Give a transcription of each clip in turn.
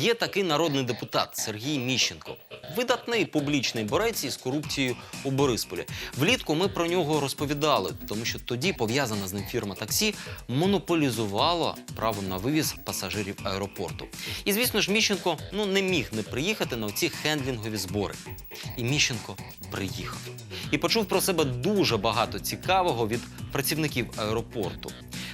Є такий народний депутат Сергій Міщенко, видатний публічний борець із корупцією у Борисполі. Влітку ми про нього розповідали, тому що тоді пов'язана з ним фірма таксі монополізувала право на вивіз пасажирів аеропорту. І звісно ж, Міщенко ну не міг не приїхати на ці хендлінгові збори. І Міщенко приїхав і почув про себе дуже багато цікавого від працівників аеропорту.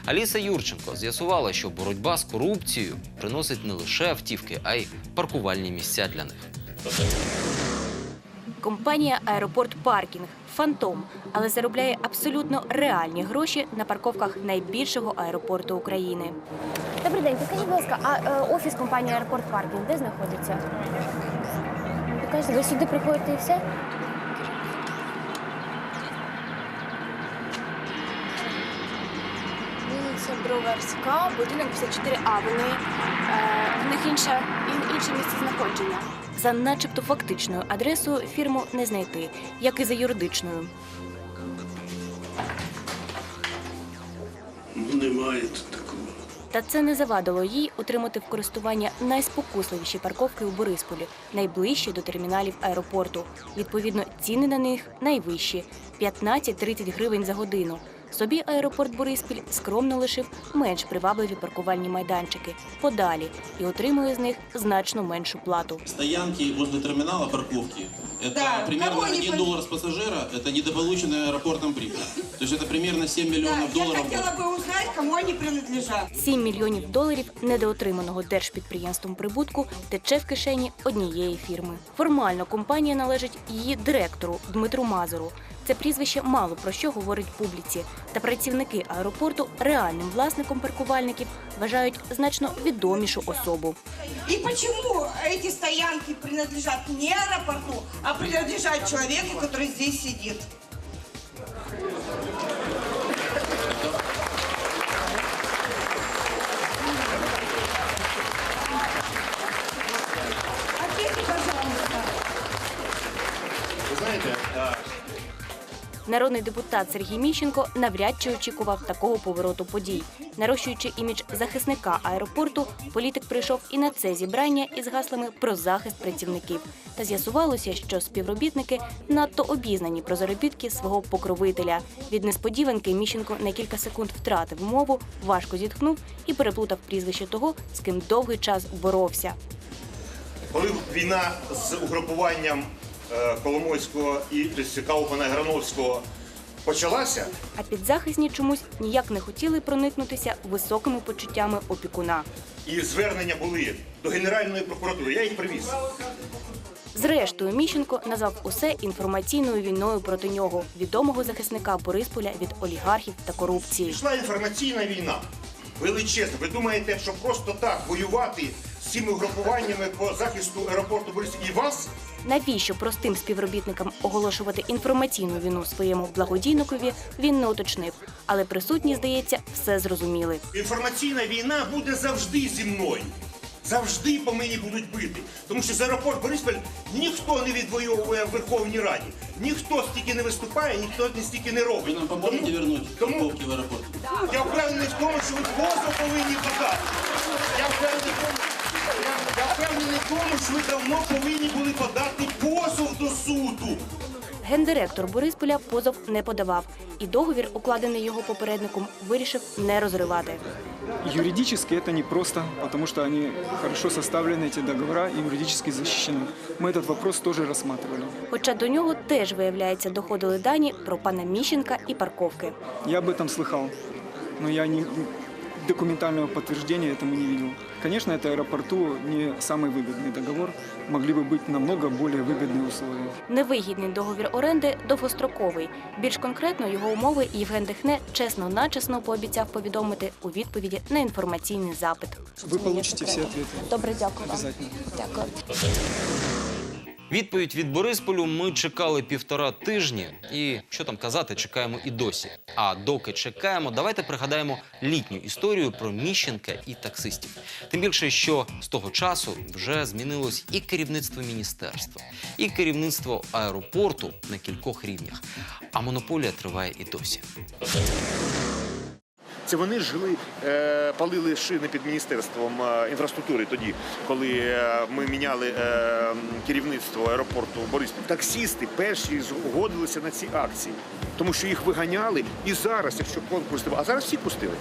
Аліса Юрченко з'ясувала, що боротьба з корупцією приносить не лише автівки, а й паркувальні місця для них. Компанія Аеропорт Паркінг Фантом, але заробляє абсолютно реальні гроші на парковках найбільшого аеропорту України. Добрий день, підкажіть, будь ласка, а е, офіс компанії Аеропорт Паркінг де знаходиться? Ви кажете, ви сюди приходите і все? Броварська, будинок 54А. Вони е, в них інше інше місце знаходження. За начебто фактичною адресою фірму не знайти, як і за юридичною. Ну, немає тут такого. Та це не завадило їй отримати в користування найспокусливіші парковки у Борисполі, найближчі до терміналів аеропорту. Відповідно, ціни на них найвищі 15-30 гривень за годину. Собі аеропорт Бориспіль скромно лишив менш привабливі паркувальні майданчики подалі і отримує з них значно меншу плату. Стоянки возле терминала парковки. Это Да, примерно кого не 1 пон- доллар с пассажира, это недополученная аэропортом прибыль. То есть это примерно 7 миллионов Да, я долларов. в год. хотела бы узнать, кому они принадлежат. 7 мільйонів доларів недоотриманого держпідприємством прибутку тече в кишені однієї фірми. Формально компанія належить її директору Дмитру Мазуру. Це прізвище мало про що говорить публіці. Та працівники аеропорту реальним власником паркувальників вважають значно відомішу особу. И почему эти стоянки принадлежат не аэропорту, а принадлежат человеку, который здесь сидит? Народний депутат Сергій Міщенко навряд чи очікував такого повороту подій. Нарощуючи імідж захисника аеропорту, політик прийшов і на це зібрання із гаслами про захист працівників. Та з'ясувалося, що співробітники надто обізнані про заробітки свого покровителя. Від несподіванки Міщенко на кілька секунд втратив мову, важко зітхнув і переплутав прізвище того, з ким довгий час боровся. Коли війна з угрупуванням Коломойського і Каупана Грановського почалася, А підзахисні чомусь ніяк не хотіли проникнутися високими почуттями опікуна. і звернення були до Генеральної прокуратури, я їх привіз. Зрештою, Міщенко назвав усе інформаційною війною проти нього, відомого захисника Борисполя від олігархів та корупції. Пішла інформаційна війна. Величезна. Ви думаєте, що просто так воювати з цими угрупуваннями по захисту аеропорту Бориспіль і вас? Навіщо простим співробітникам оголошувати інформаційну війну своєму благодійникові, він не уточнив. Але присутні, здається, все зрозуміли. Інформаційна війна буде завжди зі мною. Завжди по мені будуть бити. Тому що з аеропорт Бориспіль ніхто не відвоює в Верховній Раді. Ніхто стільки не виступає, ніхто не стільки не робить. нам поможете вернуть тому- в аэропорт? Я впевнений в тому, що ви позов повинні подати. Я впевнений в тому, я, я впевнений в тому, що ви давно повинні були подати позов до суду. Гендиректор Борисполя позов не подавав, і договір, укладений його попередником, вирішив не розривати. Юридически это непросто, потому что они хорошо составлены, эти договора, и юридически защищены. Мы этот вопрос тоже рассматривали. Хоча до нього теж, виявляється, доходили дані про пана Міщенка і парковки. Я об этом слыхал, но я не, документального подтверждения этому не видел. Конечно, это аэропорту не самый выгодный договор. Могли бы быть намного более выгодные условия. Невигідний договір оренди довгостроковий. Більш конкретно його умови Євген Дехне чесно-начесно пообіцяв повідомити у відповіді на інформаційний запит. Вы получите все ответы. Добре, дякую вам. Обязательно. Дякую. Відповідь від Борисполю ми чекали півтора тижні, і що там казати, чекаємо і досі. А доки чекаємо, давайте пригадаємо літню історію про Міщенка і таксистів. Тим більше, що з того часу вже змінилось і керівництво міністерства, і керівництво аеропорту на кількох рівнях. А монополія триває і досі. Це вони жили, е, палили шини під міністерством е, інфраструктури тоді, коли е, ми міняли керівництво аеропорту Бориспіль. Таксісти перші згодилися на ці акції, тому що їх виганяли. І зараз, якщо конкурс, а зараз всі пустили.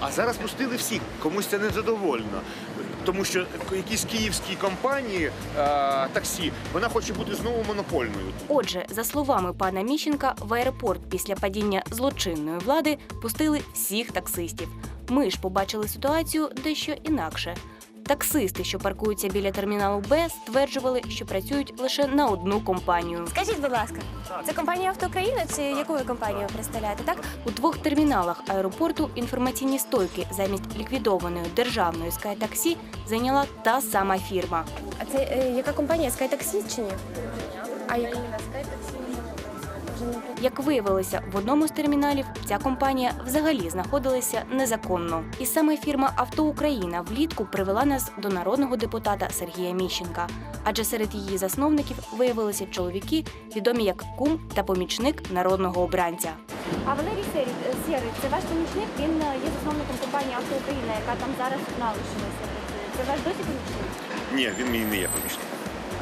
А зараз пустили всіх, комусь це не задовольно. Тому що якісь київські компанії е, таксі, вона хоче бути знову монопольною. Отже, за словами пана Міщенка, в аеропорт після падіння злочинної влади пустили всіх таксистів. Ми ж побачили ситуацію дещо інакше. Таксисти, що паркуються біля терміналу Б, стверджували, що працюють лише на одну компанію. Скажіть, будь ласка, це компанія «Авто Україна» чи яку ви компанію представляєте, так? У двох терміналах аеропорту інформаційні стойки замість ліквідованої державної SkyTaxi зайняла та сама фірма. А це е, яка компанія SkyTaxi чи ні? А яка? Як виявилося, в одному з терміналів ця компанія взагалі знаходилася незаконно. І саме фірма Авто Україна влітку привела нас до народного депутата Сергія Міщенка. Адже серед її засновників виявилися чоловіки, відомі як кум та помічник народного обранця. А Валерій Сєрий, це ваш помічник, він е, є засновником компанії «Авто Україна», яка там зараз налишилася. Це ваш досі помічник? Ні, він мені не є помічник.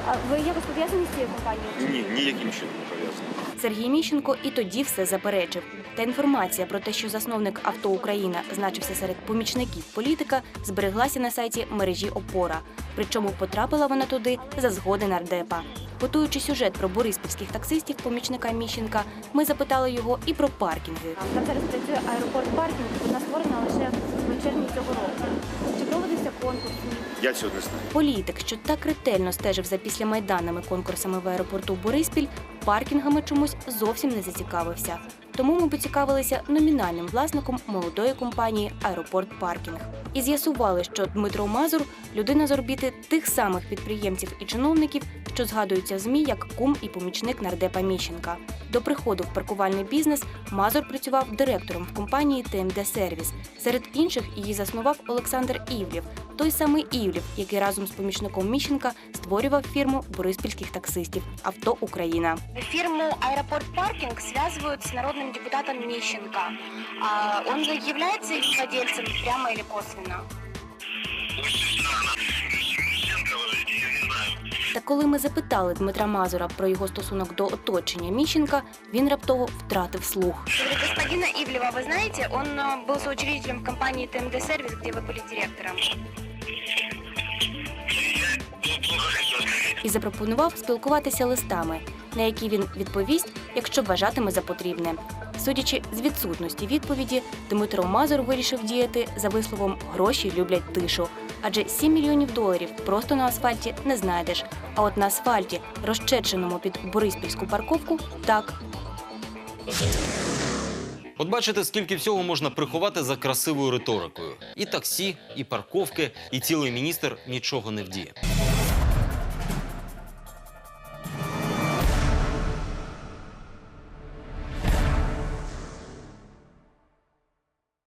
А ви якось пов'язані з цією компанією? Ні, ніяким чином не пов'язаний. Сергій Міщенко і тоді все заперечив. Та інформація про те, що засновник Авто Україна значився серед помічників політика, збереглася на сайті мережі Опора. Причому потрапила вона туди за згоди нардепа. Готуючи сюжет про бориспільських таксистів, помічника Міщенка, ми запитали його і про паркінги. Там зараз працює аеропорт паркінг, вона створена лише в червні цього року. Чи проводився конкурс? Я цього не знаю. Політик, що так ретельно стежив за післямайданними конкурсами в аеропорту Бориспіль, паркінгами чомусь зовсім не зацікавився. Тому ми поцікавилися номінальним власником молодої компанії Аеропорт Паркінг і з'ясували, що Дмитро Мазур людина з орбіти тих самих підприємців і чиновників, що згадуються в змі як кум і помічник нардепа Міщенка. До приходу в паркувальний бізнес Мазур працював директором в компанії ТМД Сервіс. Серед інших її заснував Олександр Івлів, той самий Івлів, який разом з помічником Міщенка створював фірму бориспільських таксистів Авто Україна. Фирму «Аэропорт Паркинг» связывают с народным депутатом Мищенко. А он же является их владельцем прямо или косвенно? Та коли ми запитали Дмитра Мазура про його стосунок до оточення Міщенка, він раптово втратив слух. Говорю, Господина Ивлева вы знаете, он э, был соучредителем компании ТМД Сервис, где вы были директором. І запропонував спілкуватися листами, на які він відповість, якщо вважатиме за потрібне. Судячи з відсутності відповіді, Дмитро Мазур вирішив діяти за висловом гроші люблять тишу. Адже 7 мільйонів доларів просто на асфальті не знайдеш. А от на асфальті, розчеченому під Бориспільську парковку, так От бачите, скільки всього можна приховати за красивою риторикою. І таксі, і парковки, і цілий міністр нічого не вдіє.